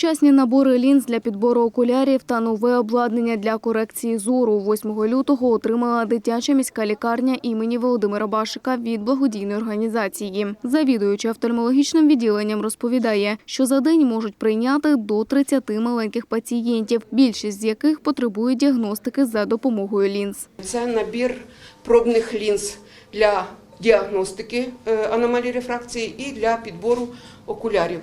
Сучасні набори лінз для підбору окулярів та нове обладнання для корекції зору 8 лютого отримала дитяча міська лікарня імені Володимира Башика від благодійної організації. Завідуюча офтальмологічним відділенням розповідає, що за день можуть прийняти до 30 маленьких пацієнтів, більшість з яких потребують діагностики за допомогою лінз. Це набір пробних лінз для діагностики е, аномалій рефракції і для підбору окулярів.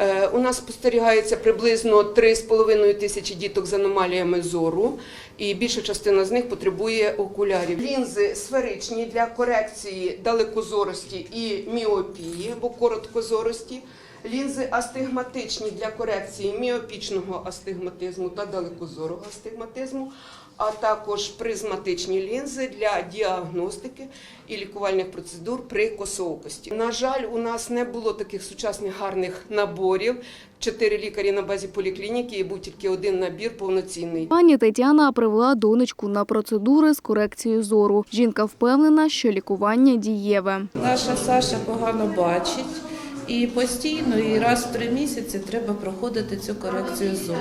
Е, У нас спостерігається приблизно 3,5 тисячі діток з аномаліями зору, і більша частина з них потребує окулярів. Лінзи сферичні для корекції далекозорості і міопії або короткозорості. Лінзи астигматичні для корекції міопічного астигматизму та далекозорого астигматизму, а також призматичні лінзи для діагностики і лікувальних процедур при косоокості. На жаль, у нас не було таких сучасних гарних наборів. Чотири лікарі на базі поліклініки і був тільки один набір повноцінний. Пані Тетяна привела донечку на процедури з корекцією зору. Жінка впевнена, що лікування дієве. Наша Саша погано бачить і постійно, і раз в три місяці треба проходити цю корекцію зору.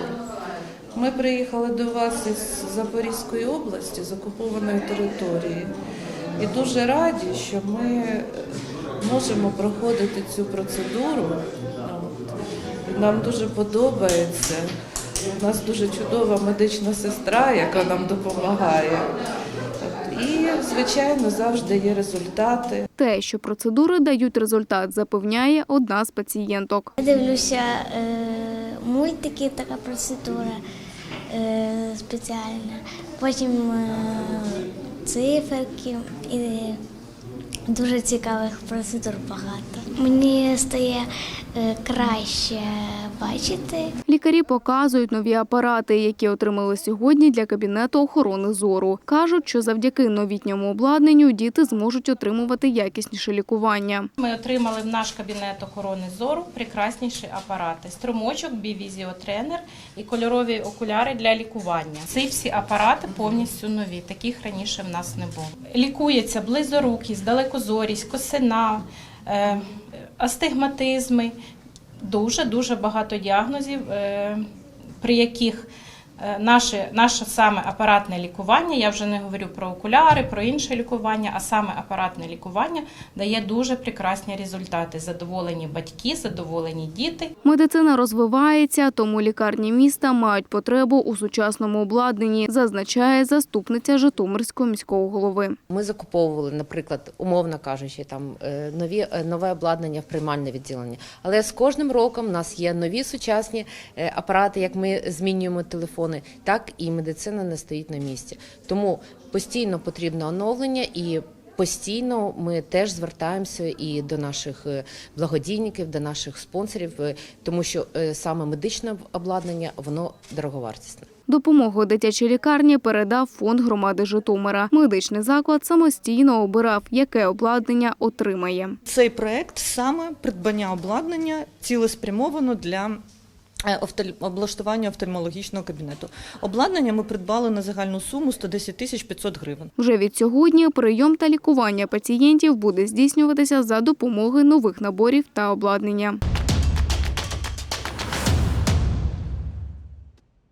Ми приїхали до вас із Запорізької області, з окупованої території, і дуже раді, що ми можемо проходити цю процедуру. Нам дуже подобається. У нас дуже чудова медична сестра, яка нам допомагає. І, звичайно, завжди є результати. Те, що процедури дають результат, запевняє одна з пацієнток. Я дивлюся е, мультики, така процедура спеціальна. Потім е, циферки і дуже цікавих процедур багато. Мені стає е, краще бачити. Лікарі показують нові апарати, які отримали сьогодні для кабінету охорони зору. Кажуть, що завдяки новітньому обладнанню діти зможуть отримувати якісніше лікування. Ми отримали в наш кабінет охорони зору прекрасніші апарати: струмочок, бівізіотренер і кольорові окуляри для лікування. Ці всі апарати повністю нові. Таких раніше в нас не було. Лікується близорукість, далекозорість, косина, астигматизми. Дуже дуже багато діагнозів, е, при яких е, наше, наше саме апаратне лікування, я вже не говорю про окуляри, про інше лікування, а саме апаратне лікування дає дуже прекрасні результати. Задоволені батьки, задоволені діти. Медицина розвивається, тому лікарні міста мають потребу у сучасному обладнанні, зазначає заступниця Житомирського міського голови. Ми закуповували, наприклад, умовно кажучи, там е, нові е, нове обладнання в приймальне відділення. Але з кожним роком в нас є нові сучасні е, апарати, як ми змінюємо телефони, так і медицина не стоїть на місці. Тому постійно потрібне оновлення і. Постійно ми теж звертаємося і до наших е, благодійників, до наших спонсорів, е, тому що е, саме медичне обладнання воно дороговартісне. Допомогу дитячій лікарні передав фонд громади Житомира. Медичний заклад самостійно обирав, яке обладнання отримає. Цей проект саме придбання обладнання цілеспрямовано для облаштування офтальмологічного кабінету. Обладнання ми придбали на загальну суму 110 тисяч 500 гривень. Вже від сьогодні прийом та лікування пацієнтів буде здійснюватися за допомогою нових наборів та обладнання.